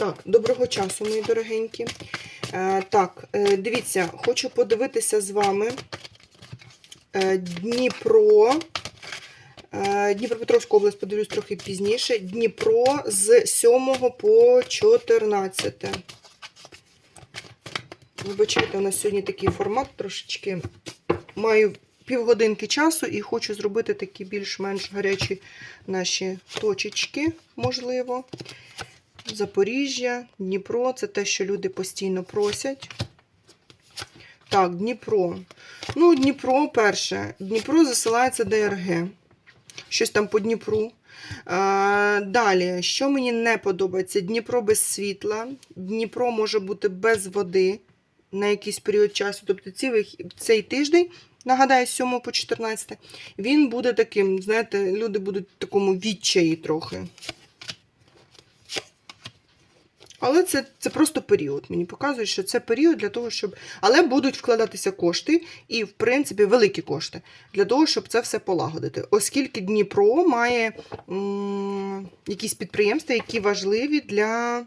Так, доброго часу, мої дорогенькі. Е, так, е, дивіться, хочу подивитися з вами е, Дніпро. Дніпропетровську область подивлюсь трохи пізніше. Дніпро з 7 по 14. Вибачайте, у нас сьогодні такий формат трошечки. Маю півгодинки часу і хочу зробити такі більш-менш гарячі наші точечки, можливо. Запоріжжя, Дніпро це те, що люди постійно просять. Так, Дніпро. Ну, Дніпро, перше. Дніпро засилається ДРГ. Щось там по Дніпру. Далі, що мені не подобається? Дніпро без світла. Дніпро може бути без води на якийсь період часу. Тобто цей тиждень, нагадаю, з 7 по 14, він буде таким, знаєте, люди будуть в такому відчаї трохи. Але це, це просто період. Мені показують, що це період для того, щоб. Але будуть вкладатися кошти, і, в принципі, великі кошти для того, щоб це все полагодити. Оскільки Дніпро має м, якісь підприємства, які важливі для.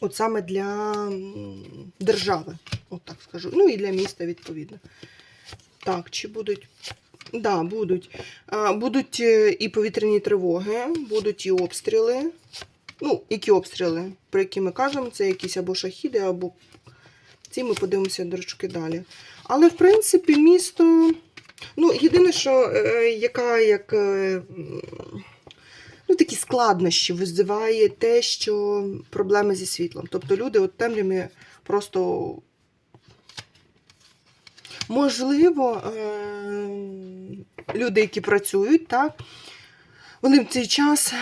От саме для держави, от так скажу. Ну і для міста, відповідно. Так, чи будуть. Да, будуть. Будуть е, і повітряні тривоги, будуть і обстріли. Ну, які обстріли, про які ми кажемо, це якісь або шахіди, або ці ми подивимося дорожки далі. Але, в принципі, місто. Ну, єдине, що е, яка як. Е, ну, такі складнощі визиває те, що проблеми зі світлом. Тобто люди от темряві просто. Можливо, е, люди, які працюють, так, вони в цей час,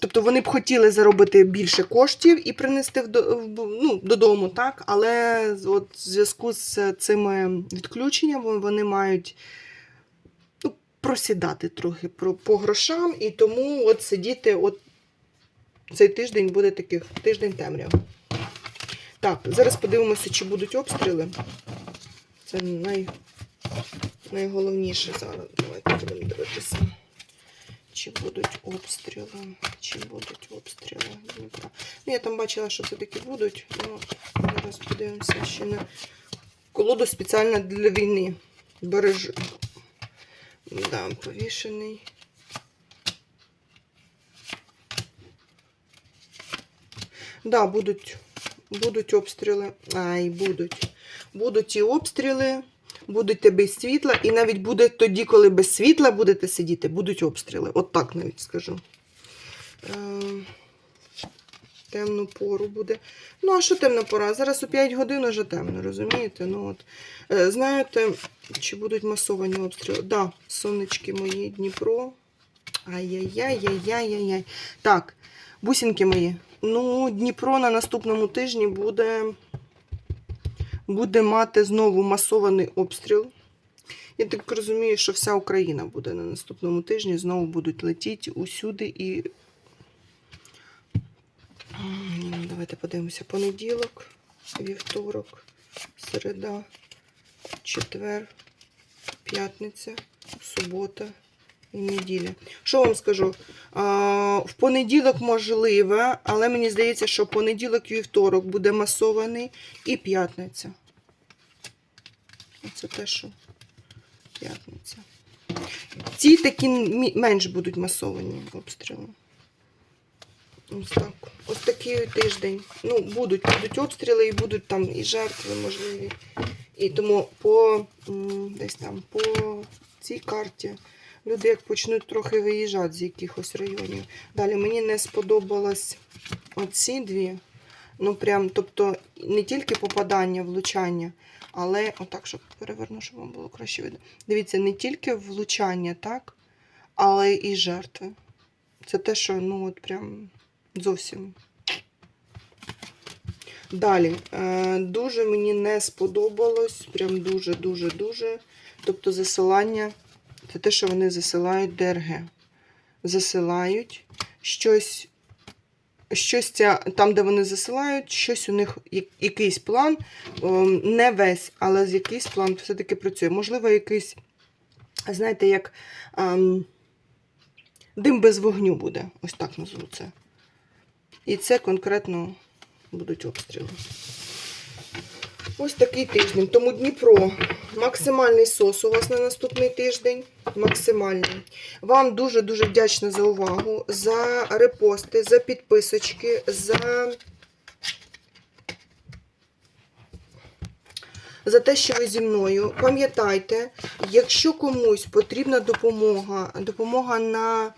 тобто вони б хотіли заробити більше коштів і принести ну, додому, так, але от, в зв'язку з цими відключеннями вони мають ну, просідати трохи по грошам, і тому от сидіти, от цей тиждень буде такий тиждень темряв. Так, зараз подивимося, чи будуть обстріли. Це най, найголовніше зараз. Давайте будемо дивитися. Чи будуть обстріли? Чи будуть обстріли? Ну, я там бачила, що все-таки будуть. Ну, зараз подивимося ще на колоду спеціально для війни. Береж. Да, повішений. Да, будуть, будуть обстріли. Ай, будуть. Будуть і обстріли, будете без світла, і навіть буде тоді, коли без світла будете сидіти, будуть обстріли. От так навіть скажу. Е, темну пору буде. Ну, а що темна пора? Зараз у 5 годин вже темно, розумієте? Ну, от. Е, знаєте, чи будуть масовані обстріли? Так, да, сонечки мої, Дніпро. Ай-яй-яй-яй-яй-яй. Так, бусинки мої. Ну, Дніпро на наступному тижні буде буде мати знову масований обстріл. Я так розумію, що вся Україна буде на наступному тижні, знову будуть летіти усюди і. Давайте подивимося понеділок, вівторок, середа, четвер, п'ятниця, субота і неділя. Що вам скажу? В понеділок можливе, але мені здається, що понеділок і вівторок буде масований і п'ятниця. Оце те, що п'ятниця. Ці такі менш будуть масовані обстріли. Ось так. Ось такий тиждень. Ну, будуть, будуть обстріли і будуть там і жертви можливі. І тому по десь там по цій карті люди як почнуть трохи виїжджати з якихось районів. Далі мені не сподобалось оці дві. Ну, прям, тобто, не тільки попадання, влучання, але отак, щоб переверну, щоб вам було краще видно. Дивіться, не тільки влучання, так, але і жертви. Це те, що ну от прям зовсім. Далі. Е, дуже мені не сподобалось. Прям дуже-дуже-дуже. Тобто засилання. Це те, що вони засилають ДРГ. Засилають щось. Щось ця, там, де вони засилають, щось у них якийсь план, ем, не весь, але з якийсь план все-таки працює. Можливо, якийсь, знаєте, як ем, дим без вогню буде. Ось так назву це. І це конкретно будуть обстріли. Ось такий тиждень. Тому Дніпро. Максимальний сос у вас на наступний тиждень. Максимальний. Вам дуже-дуже вдячна за увагу, за репости, за підписочки, за. За те, що ви зі мною. Пам'ятайте, якщо комусь потрібна допомога, допомога на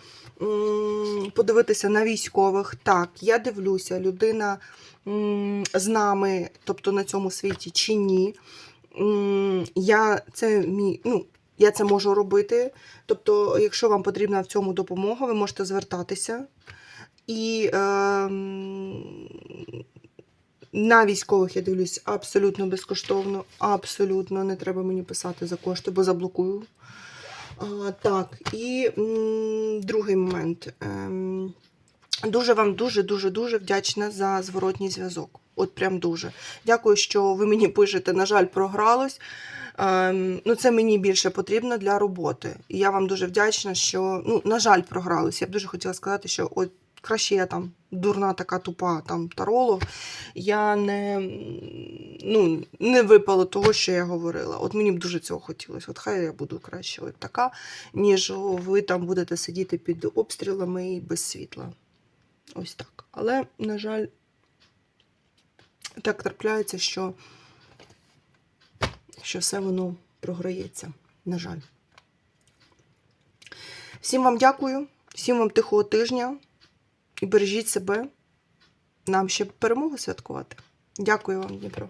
подивитися на військових, так, я дивлюся, людина з нами, тобто на цьому світі чи ні. Я це ну, я це можу робити. Тобто, якщо вам потрібна в цьому допомога, ви можете звертатися. І ем, на військових я дивлюсь абсолютно безкоштовно, абсолютно не треба мені писати за кошти, бо заблокую. А, так, і м, другий момент. Ем, дуже вам дуже-дуже дуже вдячна за зворотній зв'язок. От прям дуже. Дякую, що ви мені пишете. На жаль, програлось. Ем, ну, це мені більше потрібно для роботи. І я вам дуже вдячна, що, ну, на жаль, програлось. Я б дуже хотіла сказати, що от краще я там дурна така тупа там таролог. Я не, ну, не випало того, що я говорила. От мені б дуже цього хотілося. От хай я буду краще от така, ніж ви там будете сидіти під обстрілами і без світла. Ось так. Але, на жаль, так трапляється, що, що все воно програється. На жаль. Всім вам дякую, всім вам тихого тижня і бережіть себе. Нам ще перемогу святкувати. Дякую вам, Дніпро.